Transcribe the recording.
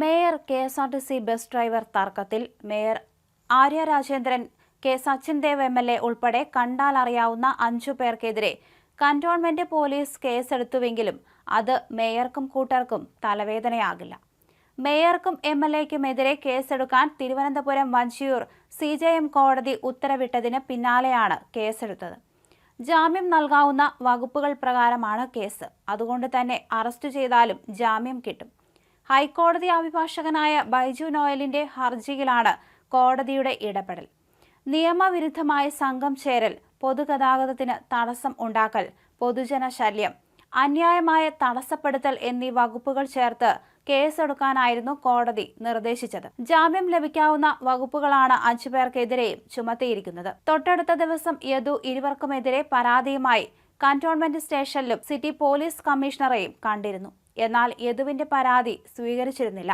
Mayor K S R T C bus driver തർക്കത്തിൽ. Mayor Arya Rajendran K Sachin Dev M L A ഉൾപ്പെടെ കണ്ടാൽ അറിയാവുന്ന അഞ്ചു പേർക്കെതിരെ cantonment police കേസെടുത്തുവെങ്കിലും അത് മേയർക്കും കൂട്ടർക്കും തലവേദനയാകില്ല. മേയർക്കും എം എൽ എക്കുമെതിരെ കേസെടുക്കാൻ Thiruvananthapuram Vanchiyoor C J M കോടതി ഉത്തരവിട്ടതിന് പിന്നാലെയാണ് കേസെടുത്തത്. ജാമ്യം നൽകാവുന്ന വകുപ്പുകൾ പ്രകാരമാണ് കേസ്. അതുകൊണ്ട് തന്നെ അറസ്റ്റ് ചെയ്താലും ജാമ്യം കിട്ടും. ഹൈക്കോടതി അഭിഭാഷകനായ ബൈജു നോയലിന്റെ ഹർജിയിലാണ് കോടതിയുടെ ഇടപെടൽ. നിയമവിരുദ്ധമായ സംഘം ചേരൽ പൊതുഗതാഗതത്തിന് തടസ്സം ഉണ്ടാക്കൽ പൊതുജന ശല്യം അന്യായമായ തടസ്സപ്പെടുത്തൽ എന്നീ വകുപ്പുകൾ ചേർത്ത് കേസെടുക്കാനായിരുന്നു കോടതി നിർദ്ദേശിച്ചത്. ജാമ്യം ലഭിക്കാവുന്ന വകുപ്പുകളാണ് അഞ്ചുപേർക്കെതിരെയും ചുമത്തിയിരിക്കുന്നത്. തൊട്ടടുത്ത ദിവസം യദു ഇരുവർക്കുമെതിരെ പരാതിയുമായി കന്റോൺമെന്റ് സ്റ്റേഷനിലും സിറ്റി പോലീസ് കമ്മീഷണറെയും കണ്ടിരുന്നു. എന്നാൽ യദുവിന്റെ പരാതി സ്വീകരിച്ചിരുന്നില്ല